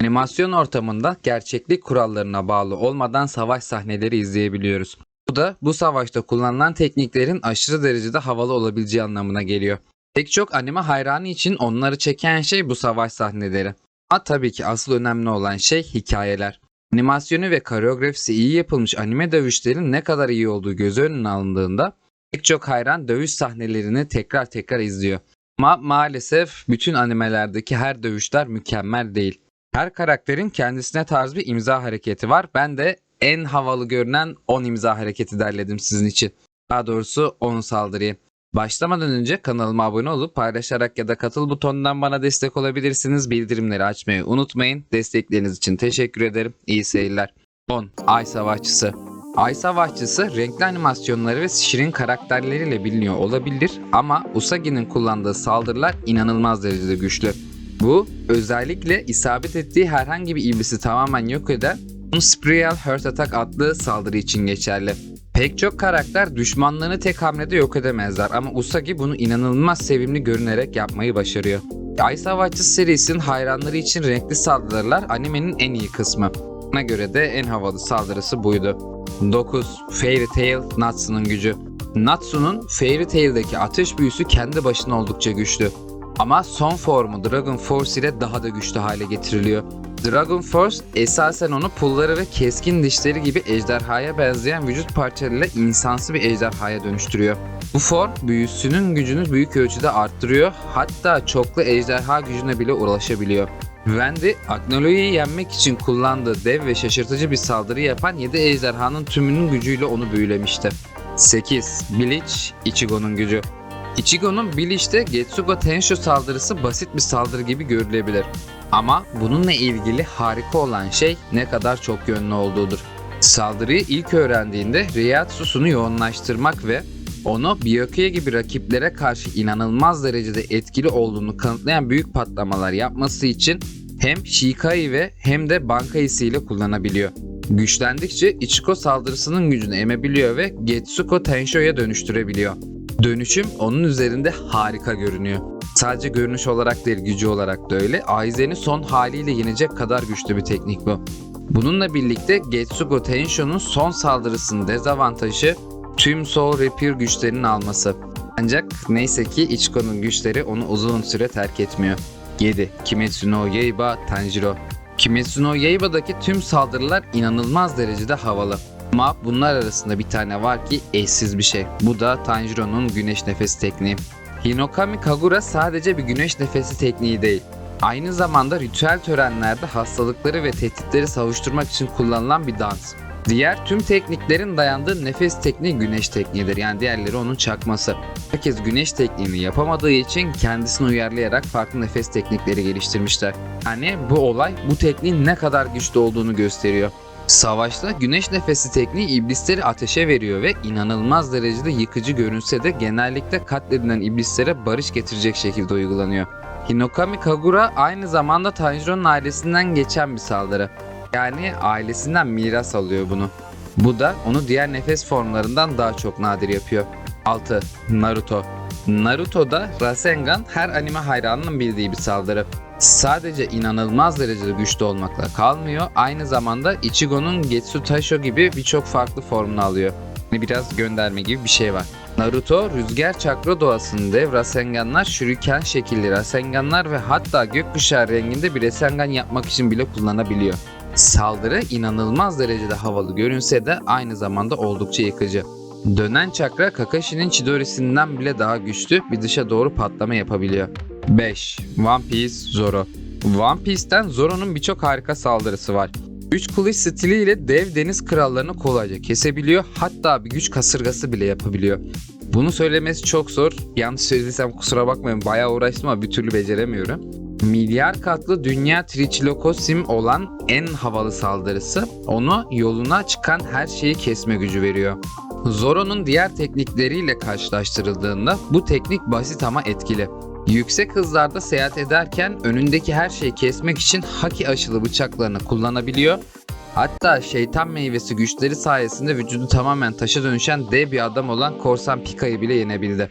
Animasyon ortamında gerçeklik kurallarına bağlı olmadan savaş sahneleri izleyebiliyoruz. Bu da bu savaşta kullanılan tekniklerin aşırı derecede havalı olabileceği anlamına geliyor. Pek çok anime hayranı için onları çeken şey bu savaş sahneleri. Ama tabii ki asıl önemli olan şey hikayeler. Animasyonu ve koreografisi iyi yapılmış anime dövüşlerin ne kadar iyi olduğu göz önüne alındığında pek çok hayran dövüş sahnelerini tekrar tekrar izliyor. Ama maalesef bütün animelerdeki her dövüşler mükemmel değil. Her karakterin kendisine tarz bir imza hareketi var. Ben de en havalı görünen 10 imza hareketi derledim sizin için. Daha doğrusu 10 saldırıyı. Başlamadan önce kanalıma abone olup paylaşarak ya da katıl butonundan bana destek olabilirsiniz. Bildirimleri açmayı unutmayın. Destekleriniz için teşekkür ederim. İyi seyirler. 10. Ay Savaşçısı Ay Savaşçısı renkli animasyonları ve şirin karakterleriyle biliniyor olabilir ama Usagi'nin kullandığı saldırılar inanılmaz derecede güçlü. Bu özellikle isabet ettiği herhangi bir iblisi tamamen yok eden Unspecial Hurt Attack adlı saldırı için geçerli. Pek çok karakter düşmanlarını tek hamlede yok edemezler ama Usagi bunu inanılmaz sevimli görünerek yapmayı başarıyor. Ay Savaşçısı serisinin hayranları için renkli saldırılar animenin en iyi kısmı. Bana göre de en havalı saldırısı buydu. 9. Fairy Tail Natsu'nun gücü. Natsu'nun Fairy Tail'deki ateş büyüsü kendi başına oldukça güçlü. Ama son formu Dragon Force ile daha da güçlü hale getiriliyor. Dragon Force esasen onu pulları ve keskin dişleri gibi ejderhaya benzeyen vücut parçalarıyla insansı bir ejderhaya dönüştürüyor. Bu form büyüsünün gücünü büyük ölçüde arttırıyor hatta çoklu ejderha gücüne bile ulaşabiliyor. Wendy, Agnolia'yı yenmek için kullandığı dev ve şaşırtıcı bir saldırı yapan 7 ejderhanın tümünün gücüyle onu büyülemişti. 8. Bleach, Ichigo'nun gücü. Ichigo'nun Bleach'te Getsuga Tensho saldırısı basit bir saldırı gibi görülebilir. Ama bununla ilgili harika olan şey ne kadar çok yönlü olduğudur. Saldırıyı ilk öğrendiğinde Reiatsu'sunu yoğunlaştırmak ve onu Byakuya gibi rakiplere karşı inanılmaz derecede etkili olduğunu kanıtlayan büyük patlamalar yapması için hem Shikai ve hem de Bankai'si ile kullanabiliyor. Güçlendikçe Ichigo saldırısının gücünü emebiliyor ve Getsuko Tensho'ya dönüştürebiliyor. Dönüşüm onun üzerinde harika görünüyor. Sadece görünüş olarak değil gücü olarak da öyle. Aizen'i son haliyle yenecek kadar güçlü bir teknik bu. Bununla birlikte Getsugo Tensho'nun son saldırısının dezavantajı tüm Soul Repair güçlerinin alması. Ancak neyse ki Ichigo'nun güçleri onu uzun süre terk etmiyor. 7. Kimetsu no Yaiba Tanjiro Kimetsu no Yaiba'daki tüm saldırılar inanılmaz derecede havalı. Ama bunlar arasında bir tane var ki eşsiz bir şey. Bu da Tanjiro'nun güneş nefesi tekniği. Hinokami Kagura sadece bir güneş nefesi tekniği değil. Aynı zamanda ritüel törenlerde hastalıkları ve tehditleri savuşturmak için kullanılan bir dans. Diğer tüm tekniklerin dayandığı nefes tekniği güneş tekniğidir. Yani diğerleri onun çakması. Herkes güneş tekniğini yapamadığı için kendisini uyarlayarak farklı nefes teknikleri geliştirmişler. Yani bu olay bu tekniğin ne kadar güçlü olduğunu gösteriyor. Savaşta güneş nefesi tekniği iblisleri ateşe veriyor ve inanılmaz derecede yıkıcı görünse de genellikle katledilen iblislere barış getirecek şekilde uygulanıyor. Hinokami Kagura aynı zamanda Tanjiro'nun ailesinden geçen bir saldırı. Yani ailesinden miras alıyor bunu. Bu da onu diğer nefes formlarından daha çok nadir yapıyor. 6. Naruto Naruto'da Rasengan her anime hayranının bildiği bir saldırı. Sadece inanılmaz derecede güçlü olmakla kalmıyor, aynı zamanda Ichigo'nun Getsu Taisho gibi birçok farklı formunu alıyor. Yani biraz gönderme gibi bir şey var. Naruto, rüzgar çakra doğasının dev Rasenganlar, şuriken şekilli Rasenganlar ve hatta gökkuşağı renginde bir Rasengan yapmak için bile kullanabiliyor. Saldırı inanılmaz derecede havalı görünse de aynı zamanda oldukça yıkıcı. Dönen çakra Kakashi'nin Chidori'sinden bile daha güçlü bir dışa doğru patlama yapabiliyor. 5. One Piece Zoro One Piece'ten Zoro'nun birçok harika saldırısı var. 3 kılıç stiliyle dev deniz krallarını kolayca kesebiliyor hatta bir güç kasırgası bile yapabiliyor. Bunu söylemesi çok zor. Yanlış söylediysem kusura bakmayın bayağı uğraştım ama bir türlü beceremiyorum. Milyar katlı dünya Trichilokosim olan en havalı saldırısı onu yoluna çıkan her şeyi kesme gücü veriyor. Zoro'nun diğer teknikleriyle karşılaştırıldığında bu teknik basit ama etkili. Yüksek hızlarda seyahat ederken önündeki her şeyi kesmek için haki aşılı bıçaklarını kullanabiliyor. Hatta şeytan meyvesi güçleri sayesinde vücudu tamamen taşa dönüşen dev bir adam olan Korsan Pika'yı bile yenebildi.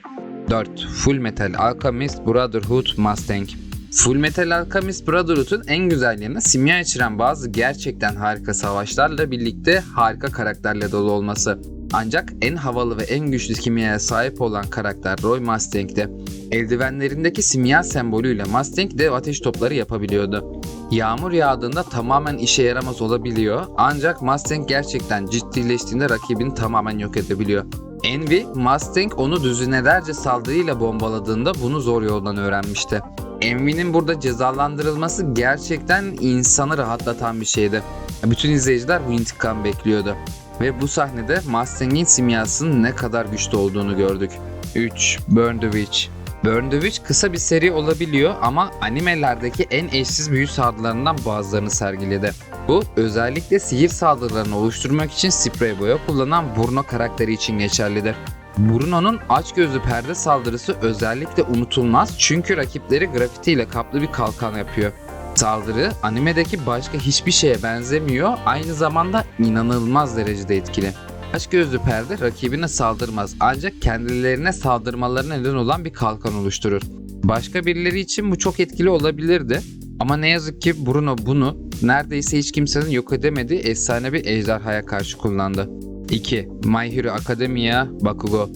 4. Full Metal Alchemist Brotherhood Mustang Full Metal Alchemist Brotherhood'un en güzel simya içeren bazı gerçekten harika savaşlarla birlikte harika karakterle dolu olması. Ancak en havalı ve en güçlü kimyaya sahip olan karakter Roy Mustang'de. Eldivenlerindeki simya sembolüyle Mustang dev ateş topları yapabiliyordu. Yağmur yağdığında tamamen işe yaramaz olabiliyor ancak Mustang gerçekten ciddileştiğinde rakibini tamamen yok edebiliyor. Envy, Mustang onu düzinelerce saldırıyla bombaladığında bunu zor yoldan öğrenmişti. Envy'nin burada cezalandırılması gerçekten insanı rahatlatan bir şeydi. Bütün izleyiciler bu intikam bekliyordu. Ve bu sahnede Mustang'in simyasının ne kadar güçlü olduğunu gördük. 3. Burn the Witch Burn the Witch kısa bir seri olabiliyor ama animelerdeki en eşsiz büyü saldırılarından bazılarını sergiledi. Bu özellikle sihir saldırılarını oluşturmak için sprey boya kullanan Bruno karakteri için geçerlidir. Bruno'nun açgözlü perde saldırısı özellikle unutulmaz çünkü rakipleri grafitiyle kaplı bir kalkan yapıyor. Saldırı animedeki başka hiçbir şeye benzemiyor aynı zamanda inanılmaz derecede etkili. Açgözlü perde rakibine saldırmaz ancak kendilerine saldırmalarına neden olan bir kalkan oluşturur. Başka birileri için bu çok etkili olabilirdi ama ne yazık ki Bruno bunu neredeyse hiç kimsenin yok edemediği efsane bir ejderhaya karşı kullandı. 2. My Hero Academia Bakugo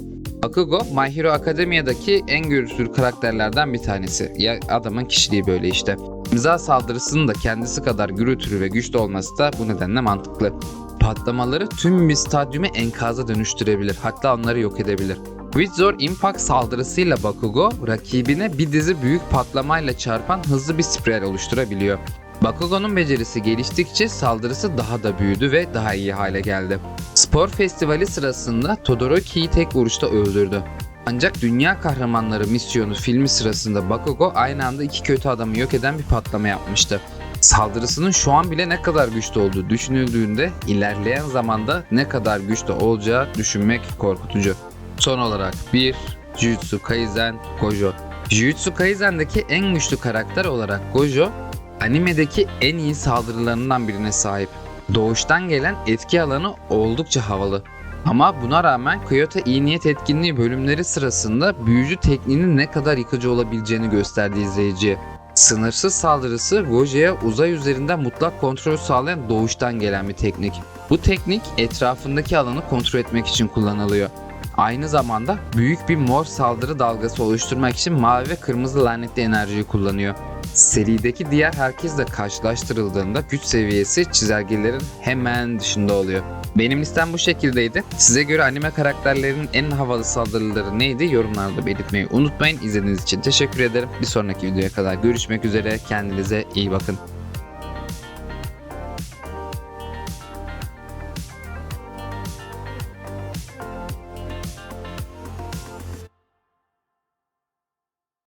Bakugo, My Hero Academia'daki en görüşlü karakterlerden bir tanesi. Ya adamın kişiliği böyle işte. İmza saldırısının da kendisi kadar gürültülü ve güçlü olması da bu nedenle mantıklı. Patlamaları tüm bir stadyumu enkaza dönüştürebilir, hatta onları yok edebilir. Wizor Impact saldırısıyla Bakugo, rakibine bir dizi büyük patlamayla çarpan hızlı bir spiral oluşturabiliyor. Bakugo'nun becerisi geliştikçe saldırısı daha da büyüdü ve daha iyi hale geldi. Spor festivali sırasında Todoroki'yi tek vuruşta öldürdü. Ancak Dünya Kahramanları misyonu filmi sırasında Bakugo aynı anda iki kötü adamı yok eden bir patlama yapmıştı. Saldırısının şu an bile ne kadar güçlü olduğu düşünüldüğünde ilerleyen zamanda ne kadar güçlü olacağı düşünmek korkutucu. Son olarak 1. Jujutsu Kaisen Gojo Jujutsu Kaisen'deki en güçlü karakter olarak Gojo, animedeki en iyi saldırılarından birine sahip. Doğuştan gelen etki alanı oldukça havalı. Ama buna rağmen Kyoto iyi niyet etkinliği bölümleri sırasında büyücü tekniğinin ne kadar yıkıcı olabileceğini gösterdi izleyiciye. Sınırsız saldırısı Gojo'ya uzay üzerinden mutlak kontrol sağlayan doğuştan gelen bir teknik. Bu teknik etrafındaki alanı kontrol etmek için kullanılıyor. Aynı zamanda büyük bir mor saldırı dalgası oluşturmak için mavi ve kırmızı lanetli enerjiyi kullanıyor. Serideki diğer herkesle karşılaştırıldığında güç seviyesi çizelgelerin hemen dışında oluyor. Benim listem bu şekildeydi. Size göre anime karakterlerinin en havalı saldırıları neydi yorumlarda belirtmeyi unutmayın. İzlediğiniz için teşekkür ederim. Bir sonraki videoya kadar görüşmek üzere. Kendinize iyi bakın.